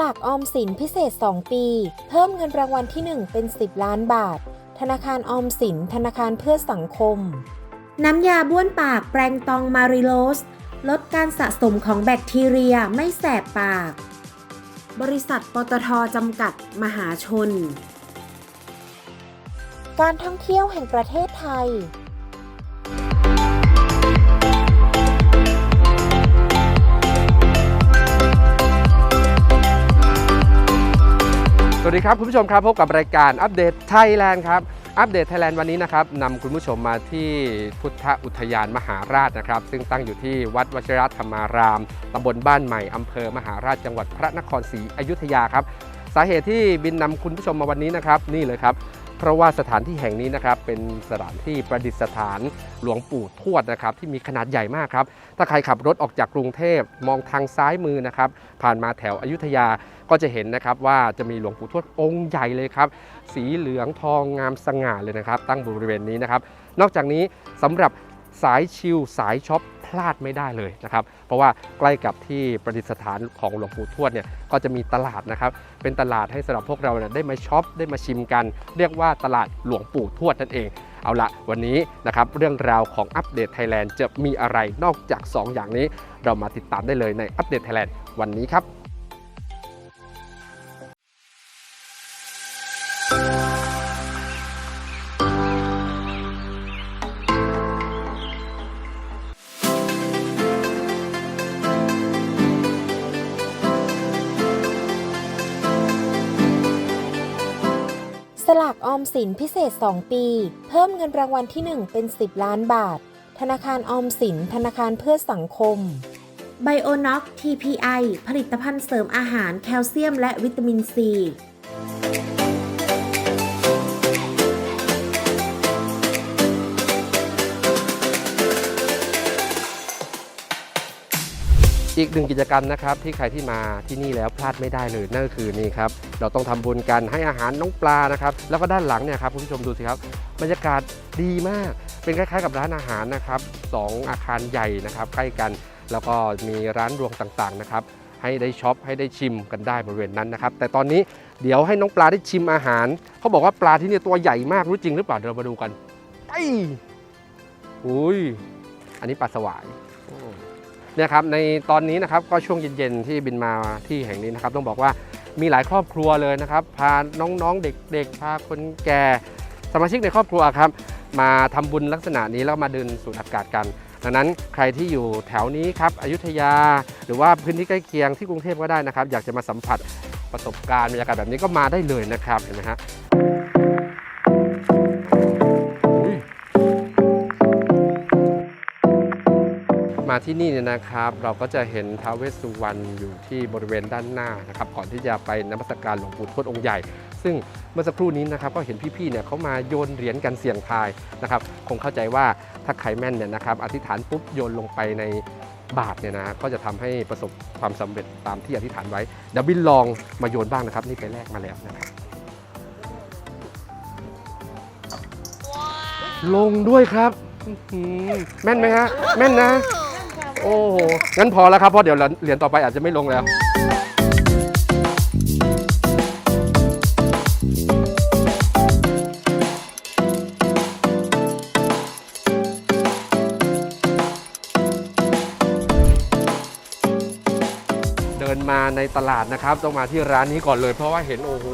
ลากออมสินพิเศษ 2 ปี เพิ่มเงินรางวัลที่ 1 เป็น 10 ล้านบาท ธนาคารออมสิน ธนาคารเพื่อสังคม น้ำยาบ้วนปากแปรงตองมาริโลส ลดการสะสมของแบคทีเรียไม่แสบปาก บริษัทปตทจำกัดมหาชน การท่องเที่ยวแห่งประเทศไทย สวัสดีครับ คุณผู้ชมครับ พบกับรายการอัปเดตไทยแลนด์ครับอัปเดตไทยแลนด์วันนี้นะครับนำคุณผู้ชมมาที่พุทธอุทยานมหาราชนะครับ ซึ่งตั้งอยู่ที่วัดวชิรธรรมารามตำบลบ้านใหม่อำเภอมหาราชจังหวัดพระนครศรีอยุธยาครับ สาเหตุที่บินนำคุณผู้ชมมาวันนี้นะครับ นี่เลยครับ เพราะว่าสถานที่แห่งนี้นะครับเป็นสถานที่ประดิษฐานหลวงปู่ทวดนะครับที่มีขนาดใหญ่มากครับ ถ้าใครขับรถออกจากกรุงเทพมองทางซ้ายมือนะครับผ่านมาแถวอยุธยาก็จะเห็นนะครับว่าจะมีหลวงปู่ทวดองค์ใหญ่เลยครับ สีเหลืองทองงามสง่าเลยนะครับ ตั้งบริเวณนี้นะครับ นอกจากนี้สำหรับสายชิลสายช็อป ลาดไม่ได้เลยนะครับ เพราะว่าใกล้กับที่ประดิษฐานของหลวงปู่ทวดเนี่ยก็จะมีตลาดนะครับ เป็นตลาดให้สำหรับพวกเราเนี่ยได้มาช็อปได้มาชิมกัน เรียกว่าตลาดหลวงปู่ทวดนั่นเองเอาละวันนี้นะครับเรื่องราวของอัปเดตไทยแลนด์จะมีอะไรนอกจาก 2 อย่างนี้ เรามาติดตามได้เลยในอัปเดตไทยแลนด์วันนี้ครับ ลากออมสินพิเศษ 2 ปี เพิ่มเงินรางวัลที่ 1 เป็น 10 ล้านบาท ธนาคารออมสิน ธนาคารเพื่อสังคมไบโอน็อก TPI ผลิตภัณฑ์เสริมอาหารแคลเซียมและวิตามินซี อีกหนึ่งกิจกรรมนะครับที่ใครที่มาที่นี่แล้วพลาดไม่ได้เลยนั่นก็คือนี่ครับเราต้องทำบุญกันให้อาหารน้องปลานะครับแล้วก็ด้านหลังเนี่ยครับคุณผู้ชมดูสิครับบรรยากาศดีมาก เป็นคล้ายๆ กับร้านอาหารนะครับสองอาคารใหญ่นะครับใกล้กันแล้วก็มีร้านรวงต่างๆนะครับให้ได้ช็อปให้ได้ชิมกันได้บริเวณนั้นนะครับแต่ตอนนี้เดี๋ยวให้น้องปลาได้ชิมอาหารเขาบอกว่าปลาที่นี่ตัวใหญ่มากรู้จริงหรือเปล่าเดี๋ยวเรามาดูกันไปอุ้ยอันนี้ปลาสวาย เนี่ยครับในตอนนี้นะครับก็ช่วงเย็นๆที่บินมาที่แห่งนี้นะครับ ต้องบอกว่ามีหลายครอบครัวเลยนะครับ พาน้องๆเด็กๆ พาคนแก่สมาชิกในครอบครัวครับ มาทำบุญลักษณะนี้แล้วมาเดินสูดอากาศกัน ดังนั้นใครที่อยู่แถวนี้ครับอยุธยา หรือว่าพื้นที่ใกล้เคียงที่กรุงเทพก็ได้นะครับ อยากจะมาสัมผัสประสบการณ์บรรยากาศแบบนี้ก็มาได้เลยนะครับเห็นไหมฮะ มาที่นี่เนี่ยนะครับ เราก็จะเห็นท้าวเวสสุวรรณอยู่ที่บริเวณด้านหน้านะครับ ก่อนที่จะไปนมัสการหลวงปู่ทวดองค์ใหญ่ ซึ่งเมื่อสักครู่นี้นะครับก็เห็นพี่ๆเนี่ยเขามาโยนเหรียญกันเสี่ยงทายนะครับคงเข้าใจว่าถ้าใครแม่นเนี่ยนะครับอธิษฐานปุ๊บโยนลงไปในบาทเนี่ยนะก็จะทำให้ประสบความสำเร็จตามที่อธิษฐานไว้เดี๋ยวบินลองมาโยนบ้างนะครับ นี่ไปแรกมาแล้วนะครับลงด้วยครับแม่นไหมฮะแม่นนะ โอ้โหงั้นพอแล้วครับเพราะเดี๋ยวเหรียญต่อไปอาจจะไม่ลงแล้วเดินมาในตลาดนะครับ ต้องมาที่ร้านนี้ก่อนเลยเพราะว่าเห็นโอ้โห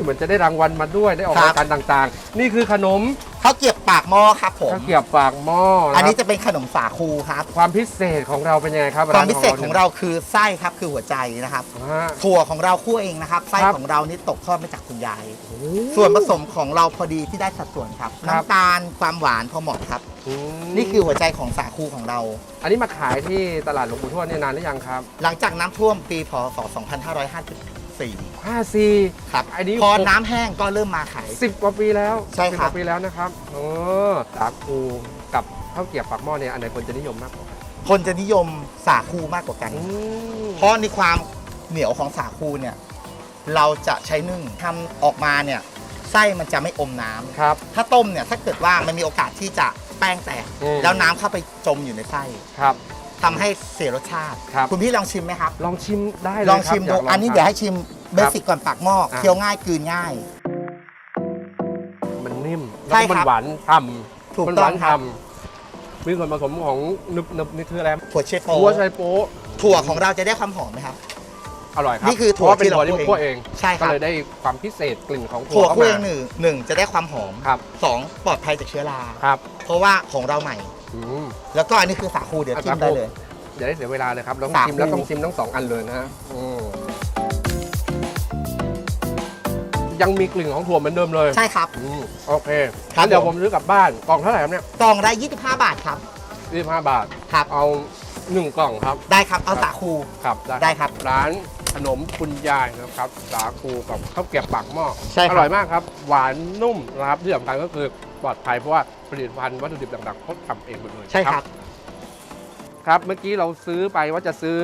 เหมือนจะได้รางวัลมาด้วยได้ออกครับรายการต่างๆ นี่คือขนม ขข้าวเกรียบปากหม้อครับผม ข้าวเกรียบปากหม้ออัอันนี้จะเป็นขนมสาคูครับ ความพิเศษของเราเป็นยังไงครับความพิเศษของเราคือไส้ครับคือหัวใจนะครับ ฮะ ถั่วของเราคั่วเองนะครับ ไส้ครับ ของเรานี่ตกทอดมาจากคุณยายโอ้ส่วนผสมของเราพอดีที่ได้สัดส่วนครับ ครับ น้ำตาลความหวานพอเหมาะครับอืมนี่คือหัวใจของสาคูของเรา อันนี้มาขายที่ตลาดหลวงปู่ทวดเนี่ยนานหรือยังครับ หลังจากน้ำท่วมปีพศ 2554 54ครับอันนี้พอน้ำแห้งก็เริ่มมาขาย10กว่าปีแล้วใช่ครับ10กว่าปีแล้วนะครับโอ้สาคูกับข้าวเกรียบปากหม้อเนี่ยอันไหนคนจะนิยมมากกว่ากันคนจะนิยมสาคูมากกว่ากัน อืมเพราะในความเหนียวของสาคูเนี่ยเราจะใช้นึ่งทำออกมาเนี่ยไส้มันจะไม่อมน้ำครับ ถ้าต้มเนี่ยถ้าเกิดว่ามันมีโอกาสที่จะแป้งแตกอืม แล้วน้ำเข้าไปจมอยู่ในไส้ ครับ ทำให้เสียรสชาติ ครับณพี่ลองชิมไหมครับ ลองชิมได้เลยลองชิมคดูรับยากลงอันนี้ทาเดี๋ยวให้ชิมเบสิกก่อนปากหม้ออะเคี้ยวง่ายกลืนง่าย มันนิ่มใช่แล้วก็มัครับหวานฉ่ำถูกมันต้หอวางนครับฉ่ำมีส่วนผสมของนึบนึบนี่คืออะไรถั่วเชฟโปหัวไชโป๊ะถั่วของเราจะได้ความหอมไหมครับ อร่อยครับนี่คือถั่วเพราะาเป็นที่เราถั่วที่คั่คั่ววเอเองงใช่คก็รับเลยได้ความพิเศษกลิ่นของถั่วเข้าคั่วมาเองหนึ่งหนึ่งจะได้ความหอมครับสองปลอดภัยจากเชื้อรา ครับ เพราะว่าของเราใหม่อืม แล้วก็อันนี้คือสาคูเดี๋ยวอะจิ้มสาคูได้เลย อย่าได้เสียเวลาเลยครับต้องสาชิมแล้วคูต้องชิมทั้งสองอันเลยนะฮะอืมยังมีกลิ่นของถั่วเหมือนเดิมเลยใช่ครับอืมโอเคครับงั้นเดี๋ยวผผมมซื้อกลับบ้านกล่องเท่าไหร่ครับเนี่ยกล่องละ25 บาทครับ25บาทครับเอาหนึ่งกล่องครับ ได้ครับเอาครับสาคูครับได้ครับ ร้านขนมคุณยายนะครับสาคูกับข้าวเกรียบปากหม้อใช่ครับอร่อยมากครับ หวานนุ่มนะครับที่สำคัญก็คือ ปลอดภัยเพราะว่าผลิตภัณฑ์วัตถุดิบต่างๆเขาทำเองหมดเลยใช่ครับ ครับเมื่อกี้เราซื้อไปว่าจะซื้อ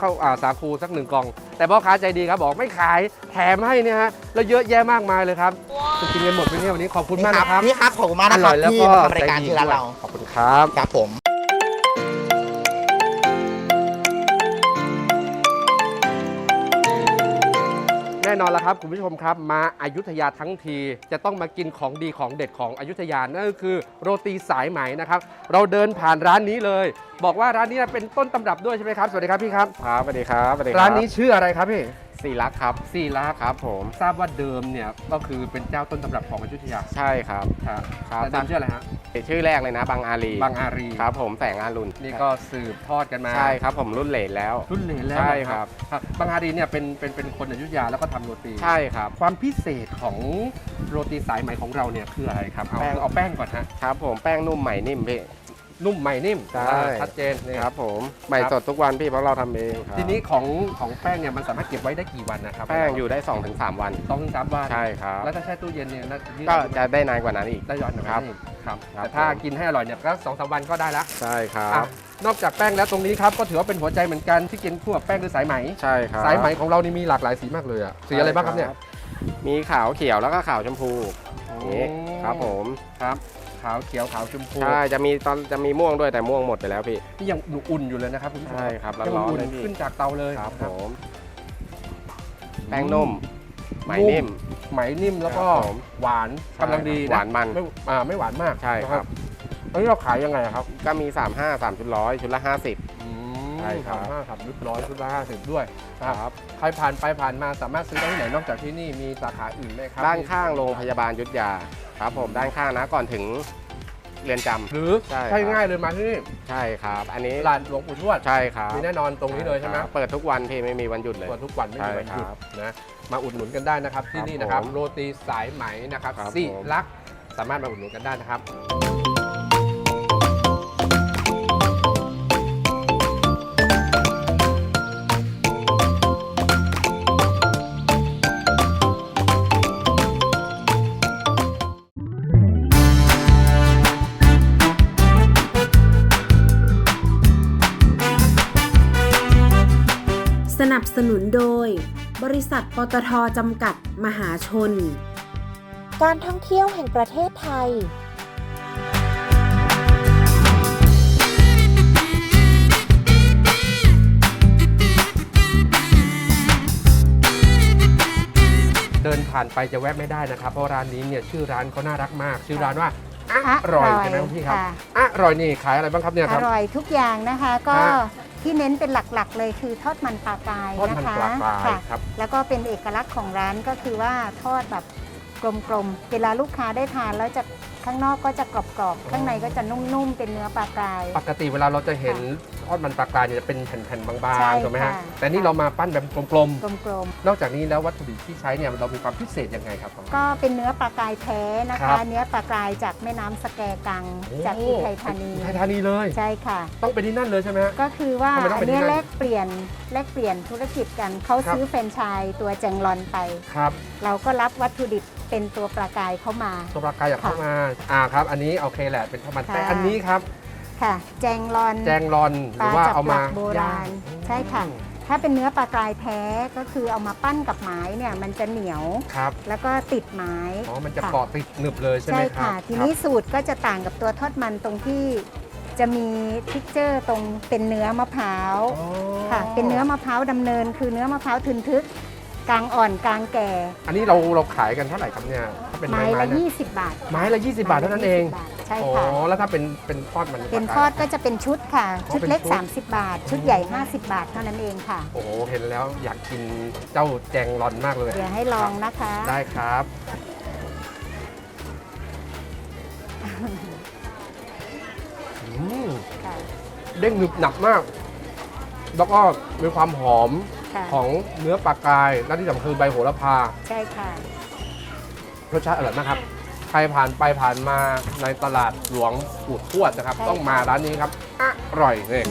ข้าวอ่าสาคูสักหนึ่งกล่อง แต่พ่อค้าใจดีครับบอกไม่ขายแถมให้เนี่ยฮะแล้วเยอะแยะมากมายเลยครับจะกินกันหมดไหมเนี่ยวันนี้ขอบคุณมากนะครับ นี่ครับขอบคุณมากอนะคร่รัอบยแล้วที่ก็มาทำรายการใจดีที่ร้านด้วยเรา ขอบคุณครับ ครับผม น่นอนแล้วครับคุณผู้ชมครับ มาอายุทยาทั้งที จะต้องมากินของดีของเด็ดของอยุธยานั่นก็คือโรตีสายไหมนะครับ เราเดินผ่านร้านนี้เลย บอกว่าร้านนี้เป็นต้นตำรับด้วยใช่ไหมครับสวัสดีครับพี่ครับครับสวัสดีครับสวัสดีคบร้านนี้ชื่ออะไรครับพี่ สี่ลักษณ์ครับ สี่ลักษณ์ครับผม ทราบว่าเดิมเนี่ยก็คือเป็นเจ้าต้นตำรับของอยุธยาใช่ครับ ครับครับ แต่เดิมชื่ออะไรฮะชื่อแรกเลยนะบางอารีบางอารีครับ ผมแสงอารุณนี่ก็สืบทอดกันมาใช่ครับผมรุ่นเหลนแล้ว รุ่นเหลนแล้วใช่นะครับครับบางอารีเนี่ยเป็นเป็นเป็นคนอยุธยาแล้วก็ทำโรตีใช่ครับ ความพิเศษของโรตีสายไหมของเราเนี่ยคืออะไรครับเอาแป้ง เอาแป้งก่อนฮะครับผมแป้งนุ่มใหม่นิ่มพี่ นุ่มใหม่นิ่มใช่ อ่าชัดเจนนี่ครับผมใหม่ครับสดทุกวันพี่เพราะเราทำเองครับทีนี้ของของแป้งเนี่ยมันสามารถเก็บไว้ได้กี่วันนะครับแป้งอยู่ได้ 2-3 วัน สองถึงสามวันใช่ครับ แล้วถ้าแช่ตู้เย็นเนี่ยน่าจะยืดก็จะได้นานกว่านั้นอีก ได้ย้อนกว่าครับนั้นอีกครับครับ แต่ถ้าผมกินให้อร่อยเนี่ยก็สองสามวันก็ได้ละใช่ครัอะบ นอกจากแป้งแล้วตรงนี้ครับก็ถือว่าเป็นหัวใจเหมือนกันที่กินคู่กับแป้งคือสายไหม ใช่ครับสายไหมของเรานี่มีหลากหลายสีมากเลยอะสีอะไรบ้างครับเนี่ยมีขาวเขียวแล้วก็ขาวชมพูอย่างนี้ครับผมครับ ขาวเขียวขาวชมพูใช่จะมีตอนจะมีม่วงด้วยแต่ม่วงหมดไปแล้วพี่ นี่ยังอุ่นอยู่เลยนะครับคุณผู้ชมใช่ครับยังร้อนๆอุ่นเลยพี่ ขึ้นจากเตาเลยครับนะผมแป้งนุ่มไหมนิ่ม ไหมนิ่มแล้วก็ครับผมหวานใช่กำลังดีหวานมันไม่อ่าไม่หวานมากใช่ครับ นะอันนี้เราขายยังไงอะครับ ก็มี 3 5 3ชุดร้อยชุดละ 50อืม ใช่ครับ สามห้าสามยุดร้อยชุดละห้าสิบด้วยนะคครับ รับ ใครผ่านไปผ่านมาสามารถซื้อได้ที่ไหนนอกจากที่นี่มีสาขาอื่นไหมครับด้านข้างโรงพยาบาลยุทธยาครับผมด้านข้างนะก่อนถึงเรือนจำ หรือใช่ใช่ครับ ง่ายเลยมาที่นี่ใช่ครับ อันนี้ลานหลวงปู่ทวดใช่ครับมีแน่นอนตรงนี้เลยใช่ไหมครับเปิดทุกวันพี่ไม่มีวันหยุดเลย เปิดทุกวันไม่มีวันหยุดใช่ครับนะมาอุดหนุนกันได้นะครับ ที่นี่นะครับ ผมโรตีสายไหมนะครับครับสิผมลักษณ์สามารถมาอุดหนุนกันได้นะครับ นับสนุนโดย บริษัทปตทจำกัดมหาชน การท่องเที่ยวแห่งประเทศไทย เดินผ่านไปจะแวะไม่ได้นะครับ เพราะร้านนี้เนี่ยชื่อร้านเขาน่ารักมาก ชื่อร้านว่าอร่อยใช่ไหมคุณพี่ครับะอร่อยนี่ขายอะไรบ้างครับเนี่ยอครับ ร่อยทุกอย่างนะคะก็ฮะ ที่เน้นเป็นหลักๆ เลยคือทอดมันปลากายทอดนะมันคะปลากรายค่ะครับ แล้วก็เป็นเอกลักษณ์ของร้านก็คือว่าทอดแบบกลมๆ เวลาลูกค้าได้ทานแล้วจะ ข้างนอกก็จะกรอบๆ ข้างในก็จะนุ่มๆ เป็นเนื้อปลากราย ปกติเวลาเราจะเห็นทอดมันปลากรายเนี่ยจะเป็นแผ่นๆบางใช่ๆถูกไหมฮะค่ะ แต่นี่เรามาปั้นแบบกลมกลมๆ นอกจากนี้แล้ววัตถุดิบที่ใช้เนี่ยเรามีความพิเศษยังไงครับๆก็เป็นเนื้อปลากรายแท้นะครัคะ บ เนื้อปลากรายจากแม่น้ำสแกกังโอ้จากอุทัยธานี อุทัยธานีเลย ใช่ค่ะ ต้องเป็นที่นั่นเลยใช่ไหมฮะ ก็คือว่าทำไมต้องอัเป็นนที่เนี้ยนั่นแลกเปลี่ยนแลกเปลี่ยนธุรกิจกันเขาครับ ซื้อแฟรนไชส์ตัวแจงรอนไป ครับ เราก็รับวัตถุดิบ เป็นตัวปลากรายเข้ามา ตัวปลากรายอยากเข้ามาอ่าครับ อันนี้โอเคแหละเป็นทอดมันค่ะแต่อันนี้ครับค่ะ แจงรอนแจงรอนหปรืลาอว่าจากเอาหลัมากโบราณย่งใช่ค่ะถ้าเป็นเนื้อปลากรายแท้ก็คือเอามาปั้นกับไม้เนี่ยมันจะเหนียวครับแล้วก็ติดไม้อ๋อมันจะค่เกาะติดหนึบเลยใช่ไหใช่มครัค่ะบทีนี้สูตรก็จะต่างกับตัวทอดมันตรงที่จะมีทิกเจอร์ตรงเป็นเนื้อมะพร้าวอ๋อค่ะ เป็นเนื้อมะพร้าวดำเนิน คือเนื้อมะพร้าวทึนทึก กลางอ่อนกลางแก่อันนี้เราเราขายกันเท่าไหร่ครับเนี่ยถ้าเป็นไม้ไม้ละๆนะ20 บาทไม้ละ 20 บาทเท่านั้นเองไม้ละ20บาทใช่อ๋อค่ะ แล้วถ้าเป็นเป็นทอดมันเป็นทอดก็จะเป็นชุดค่ะ อ๋อชุดเล็ก เป็นชุด 30 บาท ชุดใหญ่ 50 บาทเท่านั้นเองค่ะ โอ้โหเห็นแล้วอยากกินเจ้าแจงรอนมากเลยเดี๋ยวให้ลองนะคะ ได้ครับ อืมค่ะ เด้งหนึบหนับมาก แล้วก็มีความหอม ค่ะ ของเนื้อปลากายและที่สำคัญคือใบโหระพา ใช่ค่ะ รสชาติอร่อยมากครับ ใครผ่านไปผ่านมาในตลาดหลวงอูดทวดนะครับ ใช่ ต้องมาร้านนี้ครับ อร่อยเลย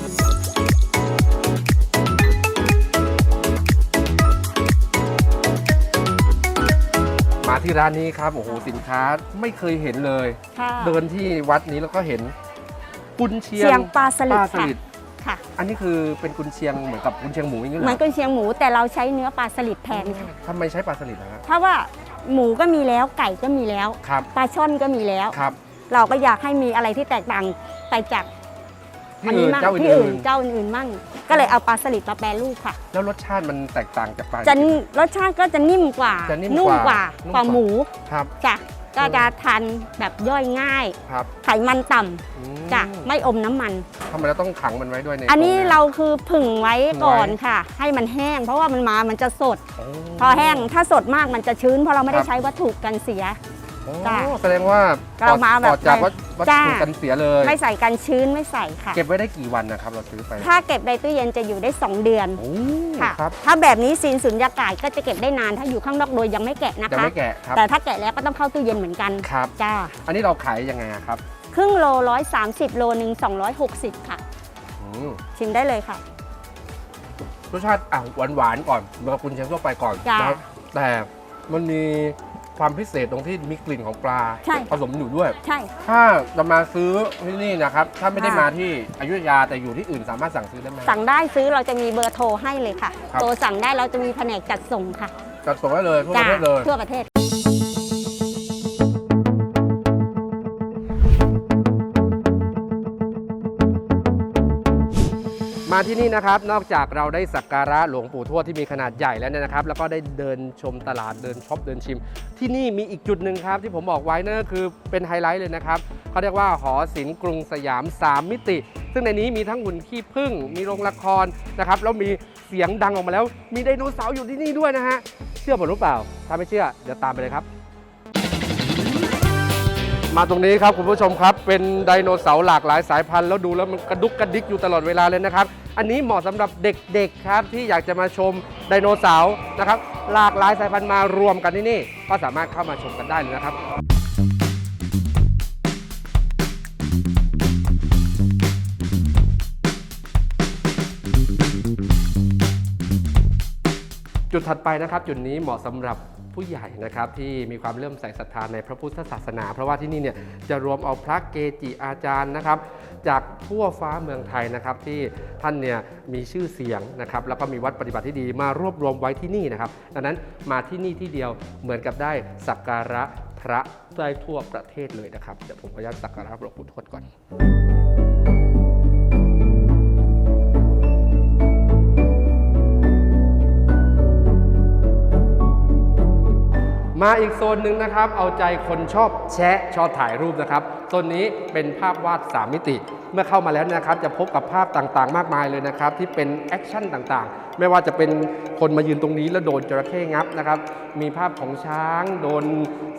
มาที่ร้านนี้ครับ โอ้โห สินค้าไม่เคยเห็นเลย ค่ะเดินที่วัดนี้แล้วก็เห็นกุนเชียเชียงงปลาสปลิดลาสค่ะลิด ค่ะ อันนี้คือเป็นกุนเชียงเหมือนกับกุนเชียงหมูอย่างนี้เหรเหมืออนกุนเชียงหมูแต่เราใช้เนื้อปลาสลิดแทนค่ะทำไมใช้ปลาสลิดนะฮะเพราะว่าหมูก็มีแล้วไก่ก็มีแล้วครับปลาช่อนก็มีแล้ว ครับเราก็อยากให้มีอะไรที่แตกต่างไปจากที่อันอื่นี้นมั่งเจ้าที่อื่อื่นนเจ้าอื่นมั่ง ก็เลยเอาปลาสลิดมาแปรรูปค่ะๆแล้วรสชาติมันแตกต่างจากปลา จะรสชาติก็จะนิ่มกว่าจะนิ่มนุ่มกกว่าว่านุ่มกว่ากว่า หมูครับ จ้ะ ก็จะทานแบบย่อยง่าย ครับไขมันต่ำอืมจ้ะไม่อมน้ำมัน ทำไมเราต้องขังมันไว้ด้วยในอันนี้กงยเราคือผึ่งไว้ผึ่งไว้ก่อนค่ะ ให้มันแห้ง เพราะว่ามันมามันจะสดโอ้พอแห้งถ้าสดมากมันจะชื้นเพราะเราไม่ได้ครับใช้วัตถุกันเสีย โอ้จ้ะแสดงว่าเรามาแบบปลอดจากวัตวัตจ้ะ ถุกันเสียเลย ไม่ใส่กันชื้นไม่ใส่ค่ะ เก็บไว้ได้กี่วันนะครับ เราซื้อไปถ้าเก็บในตู้เย็นจะอยู่ได้ 2 เดือนโอ้ค่ะ ครับถ้าแบบนี้ซีนสุญญากาศก็จะเก็บได้นานถ้าอยู่ข้างนอกโดยยังไม่แกะนะยังคะ ไม่แกะครับแต่ถ้าแกะแล้วก็ต้องเข้าตู้เย็นเหมือนกันครับ จ้าอันนี้เราขายยังไงอะครับครึ่งโลร้อยสามสิบโลหนึ่งสองร้อยหกสิบค่ะ อืมชิมได้เลยค่ะ รสชาติอะหวานหวานๆก่อนเหมือนกับคุณเชียงทั่วไปก่อนจ้ะแล้วแต่มันมี ความพิเศษตรงที่มีกลิ่นของปลาใช่ ผสมอยู่ด้วย ใช่ ถ้าจะมาซื้อที่นี่นะครับ ถ้าไม่ได้ค่ะ มาที่อยุธยาแต่อยู่ที่อื่นสามารถสั่งซื้อได้ไหม สั่งได้ซื้อเราจะมีเบอร์โทรให้เลยค่ะครับ โทรสั่งได้เราจะมีแผนกจัดส่งค่ะ จัดส่งได้เลยทั่วปจ้าระเทศเลย ทั่วประเทศ มาที่นี่นะครับนอกจากเราได้สักการะหลวงปู่ทวดที่มีขนาดใหญ่แล้วเนี่ยนะครับ แล้วก็ได้เดินชมตลาดเดินช็อปเดินชิม ที่นี่มีอีกจุดหนึ่งครับ ที่ผมบอกไว้นั่นก็คือเป็นไฮไลท์เลยนะครับเขาเรียกว่าหอศิลป์กรุงสยาม 3 มิติ ซึ่งในนี้มีทั้งหุ่นขี้ผึ้งมีโรงละครนะครับแล้วมีเสียงดังออกมาแล้ว มีไดโนเสาร์อยู่ที่นี่ด้วยนะฮะเชื่อผมหรือเปล่า ถ้าไม่เชื่อเดี๋ยวตามไปเลยครับ มาตรงนี้ครับคุณผู้ชมครับ เป็นไดโนเสาร์หลากหลายสายพันธุ์แล้วดูแล้วมันกระดุกกระดิกอยู่ตลอดเวลาเลยนะครับ อันนี้เหมาะสำหรับเด็กๆครับที่อยากจะมาชมไดโนเสาร์นะครับ หลากหลายสายพันธุ์มารวมกันที่นี่ ก็สามารถเข้ามาชมกันได้เลยนะครับจุดถัดไปนะครับ จุดนี้เหมาะสำหรับ ผู้ใหญ่นะครับที่มีความเริ่อมใส่ศรัทธาในพระพุทธศาสนา เพราะว่าที่นี่เนี่ยจะรวมเอาพระเกจิอาจารย์นะครับ จากทั่วฟ้าเมืองไทยนะครับที่ท่านเนี่ยมีชื่อเสียงนะครับแล้วก็มีวัดปฏิบัติที่ดีมารวบรวมไว้ที่นี่นะครับดังนั้นมาที่นี่ที่เดียวเหมือนกับได้สักการะพระได้ทั่วประเทศเลยนะครับเดี๋ยวผมขออนุญาตสักการะหลวงปู่ทวดก่อน มมาอีกโซนหนึ่งนะครับ เอาใจคนชอบแชะชอบถ่ายรูปนะครับโซนนี้เป็นภาพวาด 3 มิติ เมื่อเข้ามาแล้วนะครับ จะพบกับภาพต่างๆ มากมายเลยนะครับ ที่เป็นแอคชั่นต่างๆ ไม่ว่าจะเป็นคนมายืนตรงนี้แล้วโดนจระเข้งับนะครับ มีภาพของช้าง โดน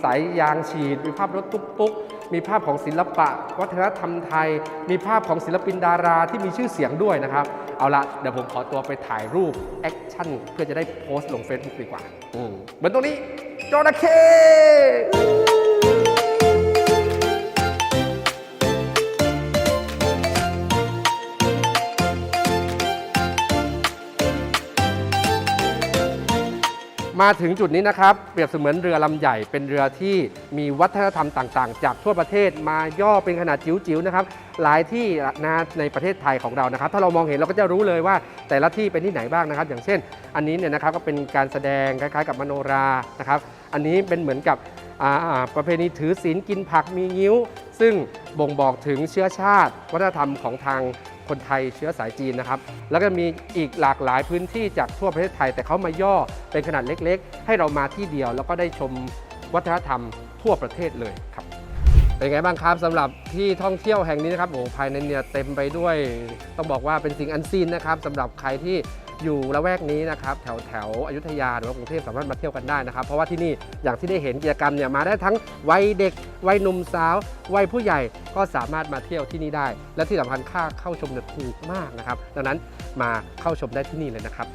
สายยางฉีด มีภาพรถตุ๊กๆ มีภาพของศิลปะ วัฒนธรรมไทย มีภาพของศิลปินดาราที่มีชื่อเสียงด้วยนะครับ เอาละเดี๋ยวผมขอตัวไปถ่ายรูปแอคชั่นเพื่อจะได้โพสต์ลง Facebook ดีกว่าอืมเหมือนตรงนี้ จระเข้มาถึงจุดนี้นะครับ เปรียบเสมือนเรือลำใหญ่เป็นเรือที่มีวัฒนธรรมต่างๆ จากทั่วประเทศมาย่อเป็นขนาดจิ๋วๆนะครับ หลายที่นะในประเทศไทยของเรานะครับ ถ้าเรามองเห็นเราก็จะรู้เลยว่าแต่ละที่เป็นที่ไหนบ้างนะครับ อย่างเช่น อันนี้เนี่ยนะครับก็เป็นการแสดงคล้ายๆ กับมโนรานะครับ อันนี้เป็นเหมือนกับประเพณีถือศีลกินผักมีงิ้ว ซึ่งบ่งบอกถึงเชื้อชาติ วัฒนธรรมของทางคนไทยเชื้อสายจีนนะครับ แล้วก็มีอีกหลากหลายพื้นที่จากทั่วประเทศไทย แต่เขามาย่อเป็นขนาดเล็กๆ ให้เรามาที่เดียวแล้วก็ได้ชมวัฒนธรรมทั่วประเทศเลยครับเป็นไงบ้างครับสำหรับที่ท่องเที่ยวแห่งนี้นะครับโอ้ภายในเนี่ยเต็มไปด้วย ต้องบอกว่าเป็นสิ่งอันซีนนะครับสำหรับใครที่ อยู่ละแวกนี้นะครับแถวแถวอยุธยาหรือว่ากรุงเทพสามารถมาเที่ยวกันได้นะครับ เพราะว่าที่นี่อย่างที่ได้เห็นกิจกรรมเนี่ยมาได้ทั้งวัยเด็กวัยหนุ่มสาววัยผู้ใหญ่ก็สามารถมาเที่ยวที่นี่ได้ และที่สำคัญค่าเข้าชมเนี่ยถูกมากนะครับดังนั้นมาเข้าชมได้ที่นี่เลยนะครับ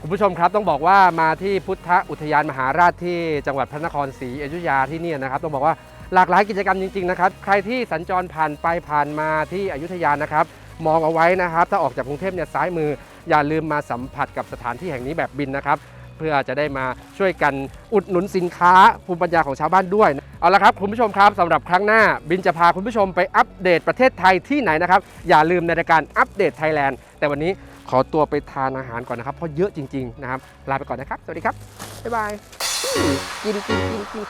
คุณผู้ชมครับต้องบอกว่ามาที่พุทธอุทยานมหาราชที่จังหวัดพระนครศรีอยุธยาที่นี่นะครับ ต้องบอกว่า หลากหลายกิจกรรมจริงๆนะครับ ใครที่สัญจรผ่านไปผ่านมาที่อยุธยานะครับ มองเอาไว้นะครับ ถ้าออกจากกรุงเทพเนี่ยซ้ายมือ อย่าลืมมาสัมผัสกับสถานที่แห่งนี้แบบบินนะครับ เพื่อจะได้มาช่วยกันอุดหนุนสินค้าภูมิปัญญาของชาวบ้านด้วย เอาละครับคุณผู้ชมครับสำหรับครั้งหน้าบินจะพาคุณผู้ชมไปอัปเดตประเทศไทยที่ไหนนะครับ อย่าลืมในรายการอัปเดตไทยแลนด์แต่วันนี้ขอตัวไปทานอาหารก่อนนะครับเพราะเยอะจริงๆนะครับลาไปก่อนนะครับ สวัสดีครับบ๊ายบายกินกินกินกิน